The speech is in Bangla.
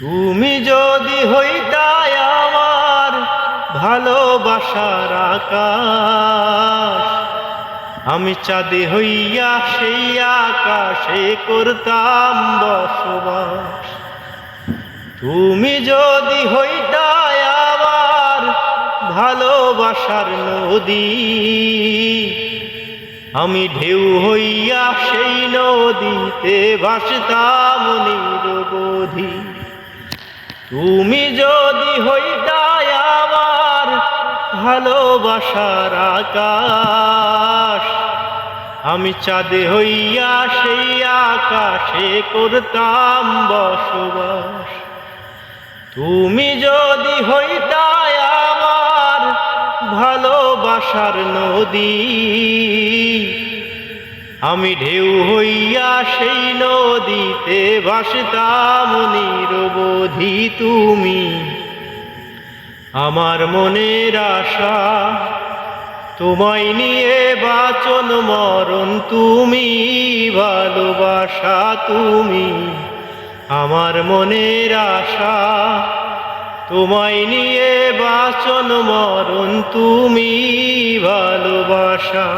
তুমি যদি হইতাই আমার ভালোবাসার আকাশ, আমি চাঁদে হইয়া সেই আকাশে করতাম বসবাস। তুমি যদি হইতাই আমার ভালোবাসার নদী, আমি ঢেউ হইয়া সেই নদীতে ভাসতাম নিরবধি। তুমি যদি হইতাই আমার ভালোবাসার আকাশ, আমি চাঁদে হইয়া সেই আকাশে করতাম বসবাস। তুমি যদি হইতাই আমার ভালোবাসার নদী আমি ঢেউ হইয়া সেই নদীতে ভাসতাম নিরবধি তুমি। আমার মনের আশা, তোমায় নিয়ে বাচন মরণ তুমি, ভালোবাসা তুমি। আমার মনের আশা, তোমায় নিয়ে বাচন মরণ তুমি, ভালোবাসা।